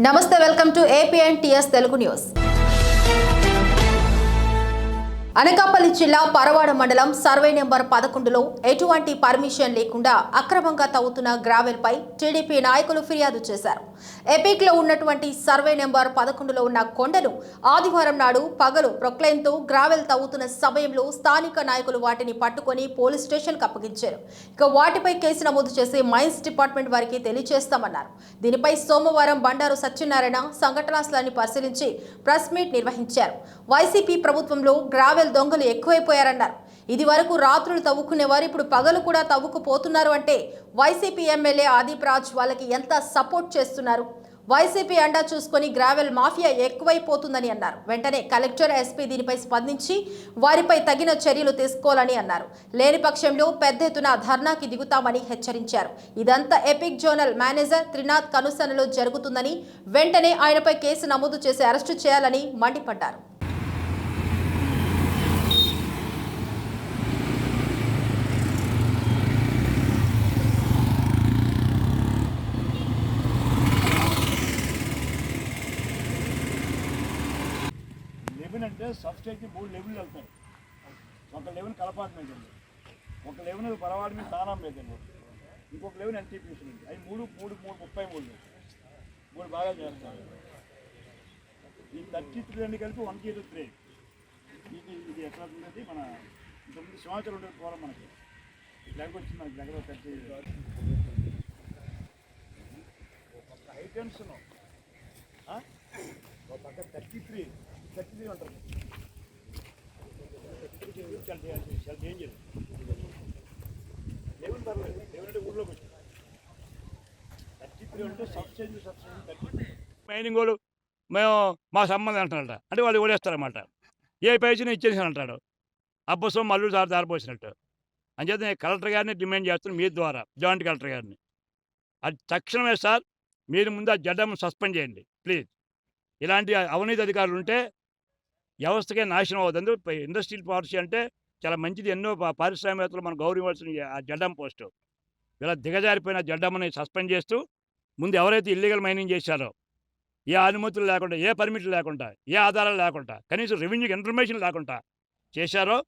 నమస్తే welcome to APN TS Telugu news Anakapalli జిల్లా పరవాడ మండలం సర్వే నెంబర్ పదకొండులో ఎటువంటి పర్మిషన్ లేకుండా అక్రమంగా తవ్వుతున్న గ్రావెల్ పై టీడీపీ నాయకులు ఫిర్యాదు చేశారు. ఎపిక్లో ఉన్నటువంటి సర్వే నెంబర్ పదకొండులో ఉన్న కొండను ఆదివారం నాడు పగలు ప్రొక్లైన్తో గ్రావెల్ తవ్వుతున్న సమయంలో స్థానిక నాయకులు వాటిని పట్టుకొని పోలీస్ స్టేషన్కు అప్పగించారు. ఇక వాటిపై కేసు నమోదు చేసి మైన్స్ డిపార్ట్మెంట్ వారికి తెలియజేస్తామన్నారు. దీనిపై సోమవారం బండారు సత్యనారాయణ సంఘటనా స్థలాన్ని పరిశీలించి ప్రెస్ మీట్ నిర్వహించారు. వైసీపీ ప్రభుత్వంలో గ్రావెల్ దొంగలు ఎక్కువైపోయారన్నారు. ఇది వరకు రాత్రులు తవ్వుకునేవారు ఇప్పుడు పగలు కూడా తవ్వుకుపోతున్నారు అంటే వైసీపీ ఎమ్మెల్యే ఆదిప్ రాజ్ వాళ్ళకి ఎంత సపోర్ట్ చేస్తున్నారు? వైసీపీ అండా చూసుకొని గ్రావెల్ మాఫియా ఎక్కువైపోతుందని అన్నారు. వెంటనే కలెక్టర్ ఎస్పీ దీనిపై స్పందించి వారిపై తగిన చర్యలు తీసుకోవాలని అన్నారు. లేని పక్షంలో పెద్ద ఎత్తున ధర్నాకి దిగుతామని హెచ్చరించారు. ఇదంతా ఎపిక్ జోనల్ మేనేజర్ త్రినాథ్ కనుసనలో జరుగుతుందని వెంటనే ఆయనపై కేసు నమోదు చేసి అరెస్టు చేయాలని మండిపడ్డారు. అంటే సబ్స్టేట్కి మూడు లెవెల్ వెళ్తాయి. ఒక లెవెన్ కలపార్ట్మెంట్ ఉంది. ఒక లెవెన్ పరవాడి మీద తానం మీద ఇంకొక లెవెన్ ఎన్టీపీసీ ఉంది. అవి మూడు మూడు మూడు ముప్పై మూడు. మూడు బాగా చేస్తారు ఈ థర్టీ త్రీ అన్ని కలిపి వన్ జీరో త్రీ ఇది ఇది ఎట్లా ఉన్నది మన ఇంతకుముందు సింహాచలం ఉండేది పోవడం మనకి. ఇట్లాగ వచ్చింది మనకి దగ్గర థర్టీ ఒక ఐటమ్స్ ఒక పక్క థర్టీ త్రీ దేవుని పర్లేదు దేవుని ఊళ్ళోకి వచ్చి థర్టీ త్రీ అంటే సబ్సిడీ సబ్సిడీ థర్టీ మైనింగ్ వాళ్ళు మేము మా సంబంధం అంటారట అంటే వాళ్ళు ఓడేస్తారన్నమాట. ఏ పైసలు ఇచ్చేసాను అంటాడు అబ్బసం మల్లు దారి దారిపోసినట్టు అంచేత నేను కలెక్టర్ గారిని డిమాండ్ చేస్తున్నాను మీ ద్వారా జాయింట్ కలెక్టర్ గారిని. అది తక్షణమే సార్ మీరు ముందు ఆ జడ్డం సస్పెండ్ చేయండి ప్లీజ్. ఇలాంటి అవినీతి అధికారులు ఉంటే వ్యవస్థకే నాశనం అవుతుంది. ఇండస్ట్రియల్ పాలసీ అంటే చాలా మంచిది. ఎన్నో పా- పారిశ్రామికవేత్తలు మనం గౌరవించాల్సిన ఆ జడ్డం పోస్టు. ఇలా దిగజారిపోయిన జడ్డమ్మని సస్పెండ్ చేస్తూ ముందు ఎవరైతే ఇల్లీగల్ మైనింగ్ చేశారో ఏ అనుమతులు లేకుండా ఏ పర్మిట్లు లేకుండా ఏ ఆధారాలు లేకుండా కనీసం రెవెన్యూ ఇన్ఫర్మేషన్ లేకుండా చేశారో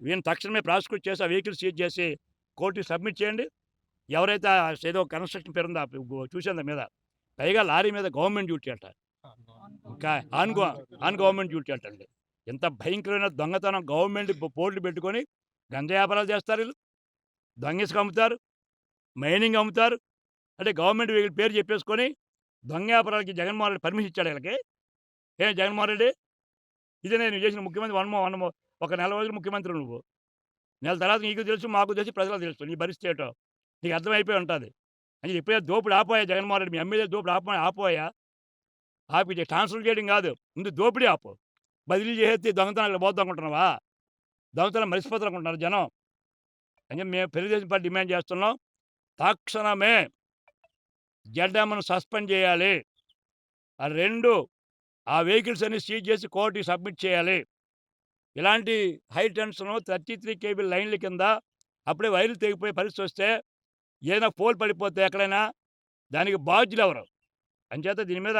వీళ్ళని తక్షణమే ప్రాసిక్యూట్ చేసి ఆ వెహికల్ సీజ్ చేసి కోర్టుకి సబ్మిట్ చేయండి. ఎవరైతే ఆ ఏదో కన్స్ట్రక్షన్ పేరు ఉందో మీద. పైగా లారీ మీద గవర్నమెంట్ డ్యూటీ అంట. On go on government duty అంటండి. ఎంత భయంకరమైన దొంగతనం గవర్నమెంట్ పోర్టులు పెట్టుకొని గంజా వ్యాపారాలు చేస్తారు వీళ్ళు. దొంగసుకు అమ్ముతారు మైనింగ్ అమ్ముతారు. అంటే గవర్నమెంట్ వీళ్ళ పేరు చెప్పేసుకొని దొంగ వ్యాపారాలకి జగన్మోహన్ రెడ్డి పర్మిషన్ ఇచ్చాడు వీళ్ళకి. ఏ జగన్మోహన్ రెడ్డి? ఇదే నేను చేసిన ముఖ్యమంత్రి వన్మో వన్మో ఒక నెల రోజులు ముఖ్యమంత్రి నువ్వు. నెల తర్వాత నీకు తెలుసు మాకు తెలుసు ప్రజలకు తెలుసు నీ పరిస్థితి ఏంటో. నీకు అర్థమైపోయి ఉంటుంది. అని ఎప్పుడైతే దోపుడు ఆపోయా జగన్మోహన్ రెడ్డి మీ ఎమ్మెల్యే దోపుడు ఆపో ఆపోయా? ఆపి ట్రాన్స్ఫర్ చేయడం కాదు. ముందు దోపిడీ ఆపు. బదిలీ చేసి దొంగతనాలు పోద్దాం అనుకుంటున్నావా దొంగతనం మరిసిపోతారు అనుకుంటున్నారు జనం. అంటే మేము తెలుగుదేశం పార్టీ డిమాండ్ చేస్తున్నాం. తక్షణమే జడ్డామను సస్పెండ్ చేయాలి. ఆ రెండు ఆ వెహికల్స్ అన్ని సీజ్ చేసి కోర్టుకి సబ్మిట్ చేయాలి. ఇలాంటి high tension thirty three KV లైన్ల కింద అప్పుడే వైర్లు తెగిపోయే పరిస్థితి వస్తే ఏదైనా పోల్ పడిపోతే ఎక్కడైనా దానికి బాధ్యులు ఎవరు? అంచేత దీని మీద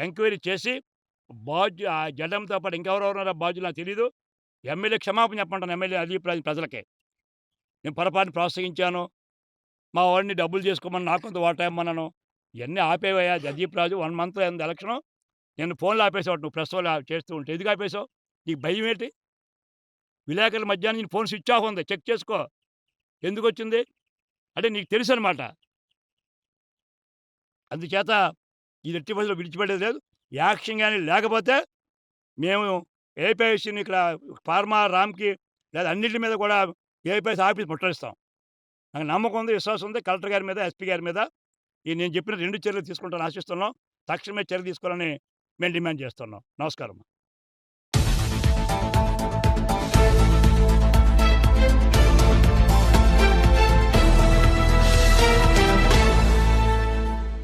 ఎంక్వైరీ చేసి బాధ్యు ఆ జడంతో పాటు ఇంకెవరెవరు ఉన్నారో బాధ్యులు నాకు తెలీదు. ఎమ్మెల్యే క్షమాపణ చెప్పంటాను ఎమ్మెల్యే అది ప్ర- ప్రజలకే. నేను పొరపాటుని ప్రోత్సహించాను. మా వాడిని డబ్బులు చేసుకోమని నాకు కొంత వాటా ఇమ్మన్నాను. ఇవన్నీ ఆపేవయ్యా అదీప్ రాజు. వన్ మంత్ అయింది ఎలక్షన్. నేను ఫోన్లో ఆపేసేవాడు నువ్వు ప్రెస్ వాళ్ళు చేస్తూ ఉంటే ఎందుకు ఆపేసావు? నీకు భయం ఏంటి? విలేకరుల మధ్యాహ్నం నేను ఫోన్ స్విచ్ ఆఫ్ ఉంది. చెక్ చేసుకో. ఎందుకు వచ్చింది? అంటే నీకు తెలుసు అనమాట అందుచేత ఇది ఎట్టి బస్సులో విడిచిపెట్టేది లేదు. యాక్షన్ కానీ లేకపోతే మేము ఏపీఐసీని ఇక్కడ ఫార్మా రామ్కి లేదా అన్నింటి మీద కూడా ఏపీఎస్ ఆఫీస్ ముట్టడిస్తాం. నాకు నమ్మకం ఉంది విశ్వాసం ఉంది. కలెక్టర్ గారి మీద ఎస్పీ గారి మీద ఈ నేను చెప్పిన రెండు చర్యలు తీసుకుంటాను ఆశిస్తున్నాం. తక్షణమే చర్య తీసుకోవాలని మేము డిమాండ్ చేస్తున్నాం. నమస్కారం